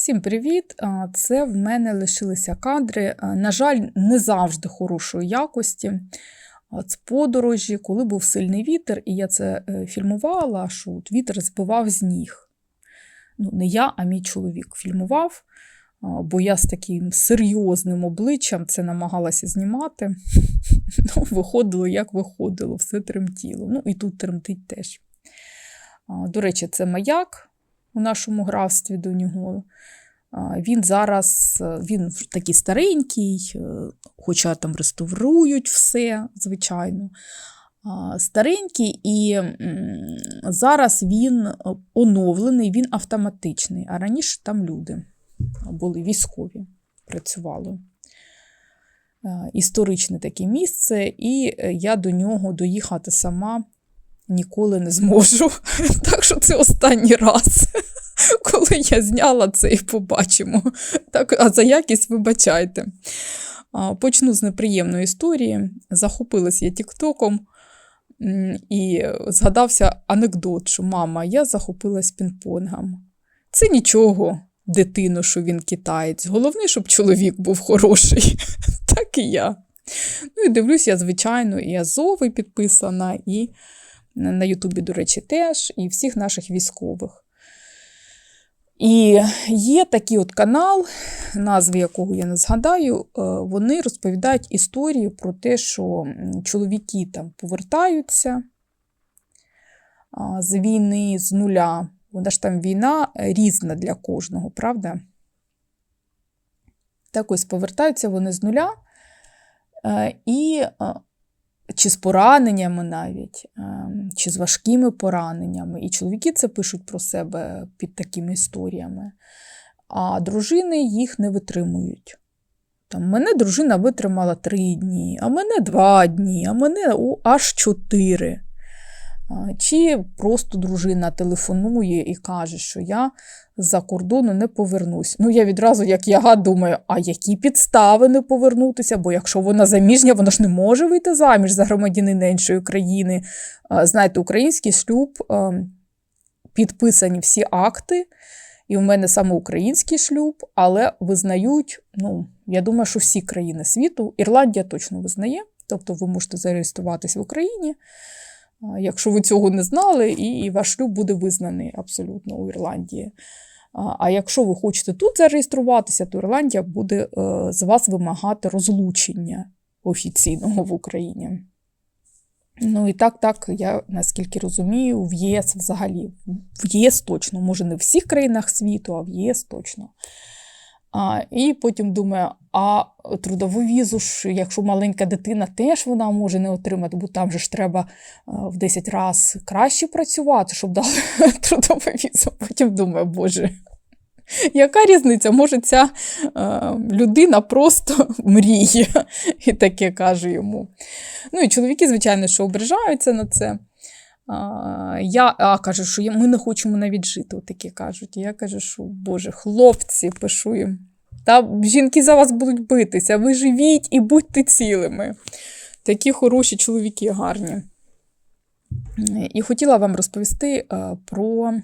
Всім привіт! Це в мене лишилися кадри. На жаль, не завжди хорошої якості. З подорожі, коли був сильний вітер, і я це е, фільмувала, що от вітер збивав з ніг. Ну, не я, а мій чоловік фільмував, бо я з таким серйозним обличчям це намагалася знімати. Ну, Виходило, як виходило, все тремтіло. Ну, і тут тремтить теж. До речі, це маяк у нашому графстві до нього. Він зараз е, він такий старенький, е, хоча там реставрують все, звичайно. Старенький, і зараз він оновлений, він автоматичний. А раніше там люди були військові, працювали. Е, Історичне таке місце, і я до нього доїхати сама ніколи не зможу. Так що це останній раз, коли я зняла це і побачимо. Так, а за якість вибачайте. Почну з неприємної історії. Захопилась я Тіктоком і згадався анекдот, що мама, я захопилась пінг-понгом. Це нічого, дитино, що він китаєць. Головне, щоб чоловік був хороший. Так і я. Ну і дивлюсь, я, звичайно, і Азови підписана, і на Ютубі, до речі, теж, і всіх наших військових. І є такий от канал, назви якого я не згадаю, е, вони розповідають історію про те, що чоловіки там повертаються з війни, з нуля. Вона ж там війна е, різна для кожного, правда? Так ось повертаються вони з нуля. е, І чи з пораненнями навіть, е, чи з важкими пораненнями. І чоловіки це пишуть про себе під такими історіями, а дружини їх не витримують. Там, мене дружина витримала три дні, а мене два дні, а мене аж чотири. Чи просто дружина телефонує і каже, що я з-за кордону не повернусь. Ну, я відразу, як яга, думаю, а які підстави не повернутися? Бо якщо вона заміжня, вона ж не може вийти заміж за громадянина іншої країни. Знаєте, український шлюб підписані всі акти, і в мене саме український шлюб, але визнають, ну, я думаю, що всі країни світу, Ірландія точно визнає, тобто ви можете зареєструватись в Україні. Якщо ви цього не знали, і ваш шлюб буде визнаний абсолютно у Ірландії. А, А якщо ви хочете тут зареєструватися, то Ірландія буде е, з вас вимагати розлучення офіційного в Україні. Ну і так, так, я наскільки розумію, в ЄС взагалі, в ЄС точно, може не в всіх країнах світу, а в ЄС точно. А, І потім думаю, а трудову візу ж, якщо маленька дитина, теж вона може не отримати, бо там же ж треба е, в 10 разів краще працювати, щоб дали трудову візу. Потім думаю, боже, яка різниця? Може, ця е, людина просто мріє, і таке кажу йому. Ну і чоловіки, звичайно, що ображаються на це. А, я а, кажу, що ми не хочемо навіть жити, отакі кажуть. Я кажу, що Боже, хлопці, пишу їм. Та жінки за вас будуть битися, ви живіть і будьте цілими. Такі хороші чоловіки гарні. І хотіла вам розповісти е, про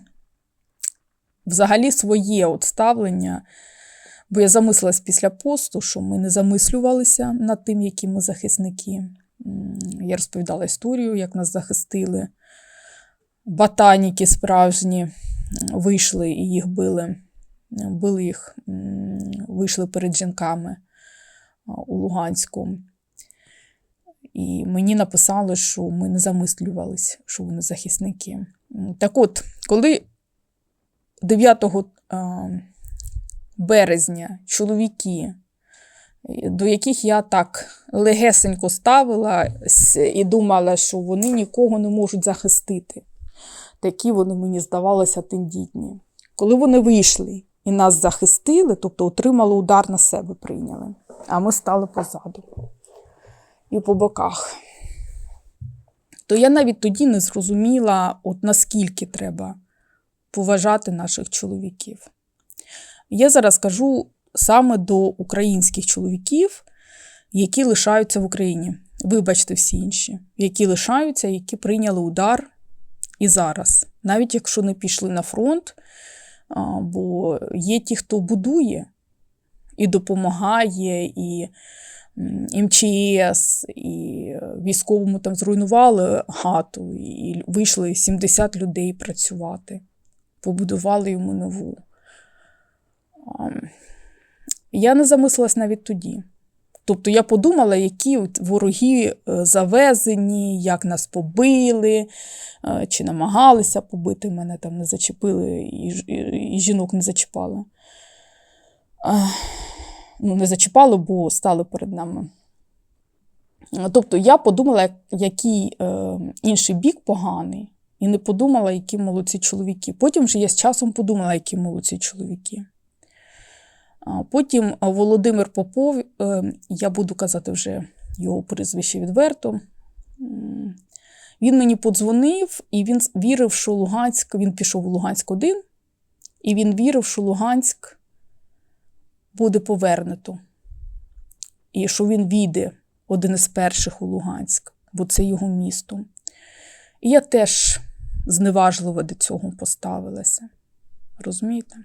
взагалі своє от ставлення. Бо я замислилась після посту, що ми не замислювалися над тим, які ми захисники. Я розповідала історію, як нас захистили. Ботаніки справжні вийшли і їх били. Били їх, вийшли перед жінками у Луганську. І мені написали, що ми не замислювались, що вони захисники. Так от, коли 9 березня чоловіки, до яких я так легесенько ставилась і думала, що вони нікого не можуть захистити. Такі вони мені здавалися тендітні. Коли вони вийшли і нас захистили, тобто отримали удар на себе, прийняли, а ми стали позаду і по боках. То я навіть тоді не зрозуміла, от наскільки треба поважати наших чоловіків. Я зараз кажу саме до українських чоловіків, які лишаються в Україні. Вибачте всі інші, які лишаються, які прийняли удар і зараз. Навіть якщо не пішли на фронт, Бо є ті, хто будує і допомагає, і МЧС, і військовому там зруйнували хату, і вийшли 70 людей працювати, побудували йому нову. Я не замислилась навіть тоді. Тобто я подумала, які вороги е, завезені, як нас побили, е, чи намагалися побити, мене там не зачепили, і, жінок не зачіпали. Ну, не зачіпали, бо стали перед нами. Тобто я подумала, який е, інший бік поганий, і не подумала, які молодці чоловіки. Потім вже я з часом подумала, які молодці чоловіки. Потім Володимир Попов, е, я буду казати вже його прізвище відверто. Він мені подзвонив, і він вірив, що Луганськ, він пішов у Луганськ один, і він вірив, що Луганськ буде повернуто. І що він війде один із перших у Луганськ, бо це його місто. І я теж зневажливо до цього поставилася. Розумієте?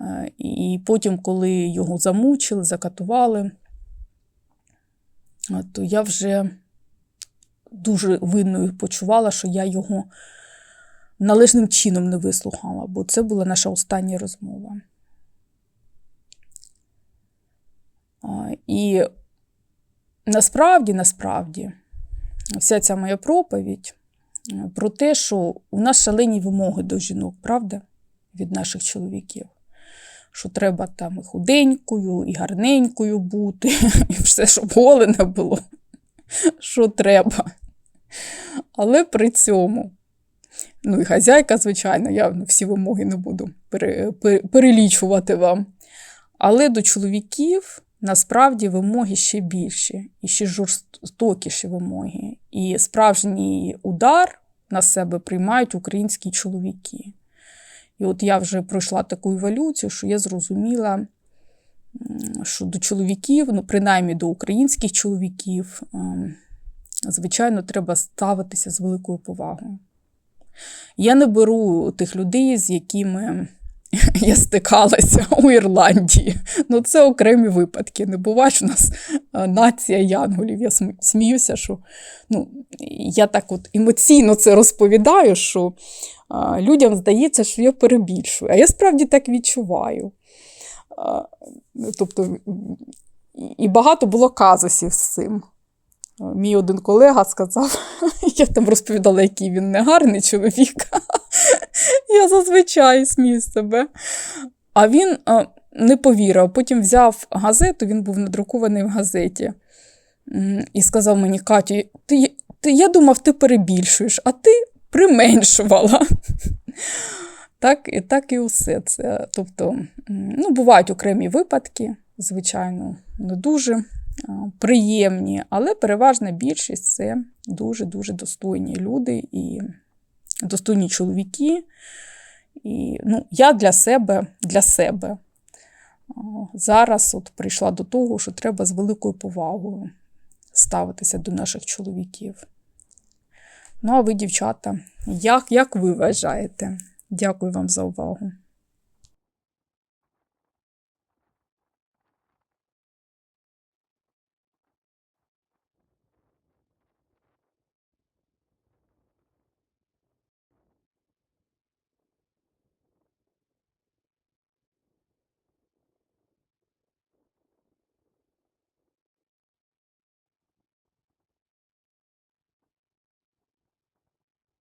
Е, І потім, коли його замучили, закатували, е, то я вже дуже винною почувала, що я його належним чином не вислухала, бо це була наша остання розмова. І насправді, насправді, вся ця моя проповідь е, про те, що у нас шалені вимоги до жінок, правда, від наших чоловіків. Що треба там і худенькою, і гарненькою бути, і все, щоб голене було, що треба. Але при цьому, ну і хазяйка, звичайно, я ну, всі вимоги не буду пере- пере- перелічувати вам. Але до чоловіків насправді вимоги ще більші, і ще жорстокіші вимоги. І справжній удар на себе приймають українські чоловіки. І от я вже пройшла таку еволюцію, що я зрозуміла, що до чоловіків, ну, принаймні до українських чоловіків, ем, звичайно, треба ставитися з великою повагою. Я не беру тих людей, з якими я стикалася у Ірландії. Ну, це окремі випадки. Не буває ж у нас е, нація янголів. Я сміюся, що ну, я так от емоційно це розповідаю, що а, людям здається, що я перебільшую. А я справді так відчуваю. А, ну, Тобто, і багато було казусів з цим. Мій один колега сказав, я там розповідала, який він негарний чоловік. Я зазвичай смію себе. А він не повірив. Потім взяв газету, він був надрукований в газеті, і сказав мені: Катю, ти, ти, я думав, ти перебільшуєш, а ти применшувала. Так, і так і усе це. Тобто, ну, бувають окремі випадки, звичайно, не дуже приємні, але переважна більшість це дуже-дуже достойні люди і достойні чоловіки. І ну, я для себе, для себе зараз от прийшла до того, що треба з великою повагою ставитися до наших чоловіків. Ну, а ви, дівчата, як, як ви вважаєте? Дякую вам за увагу.